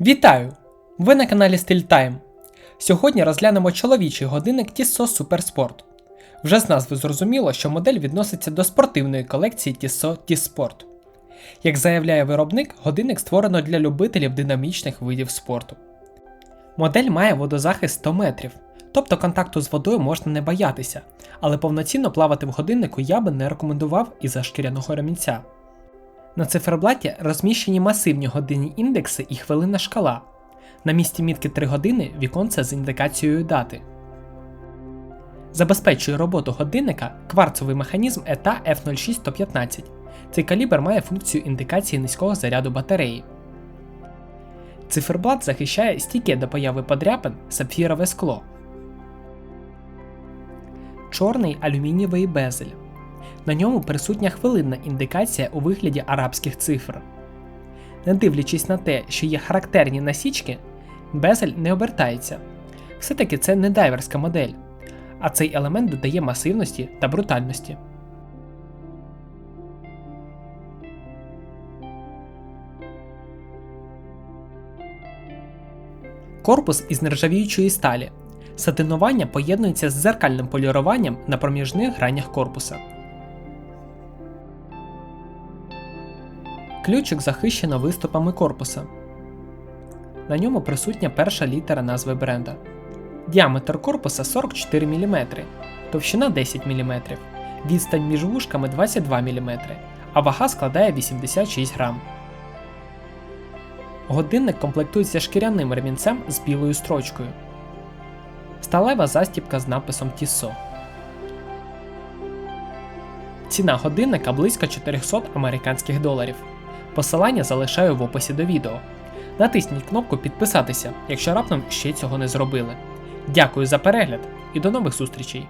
Вітаю! Ви на каналі Style Time. Сьогодні розглянемо чоловічий годинник Tissot Supersport. Вже з назви зрозуміло, що модель відноситься до спортивної колекції Tissot T-Sport. Як заявляє виробник, годинник створено для любителів динамічних видів спорту. Модель має водозахист 100 метрів, тобто контакту з водою можна не боятися, але повноцінно плавати в годиннику я би не рекомендував із-за шкіряного ремінця. На циферблаті розміщені масивні годинні індекси і хвилинна шкала. На місці мітки 3 години віконце з індикацією дати. Забезпечує роботу годинника кварцовий механізм ETA F06115. Цей калібр має функцію індикації низького заряду батареї. Циферблат захищає стійке до появи подряпин сапфірове скло. Чорний алюмінієвий безель. На ньому присутня хвилинна індикація у вигляді арабських цифр. Не дивлячись на те, що є характерні насічки, безель не обертається. Все-таки це не дайверська модель, а цей елемент додає масивності та брутальності. Корпус із нержавіючої сталі. Сатинування поєднується з зеркальним поліруванням на проміжних гранях корпуса. Ключик захищено виступами корпуса. На ньому присутня перша літера назви бренда. Діаметр корпуса 44 мм, товщина 10 мм, відстань між вушками 22 мм, а вага складає 86 грам. Годинник комплектується шкіряним ремінцем з білою строчкою. Сталева застібка з написом Tissot. Ціна годинника близько 400 американських доларів. Посилання залишаю в описі до відео. Натисніть кнопку підписатися, якщо раптом ще цього не зробили. Дякую за перегляд і до нових зустрічей!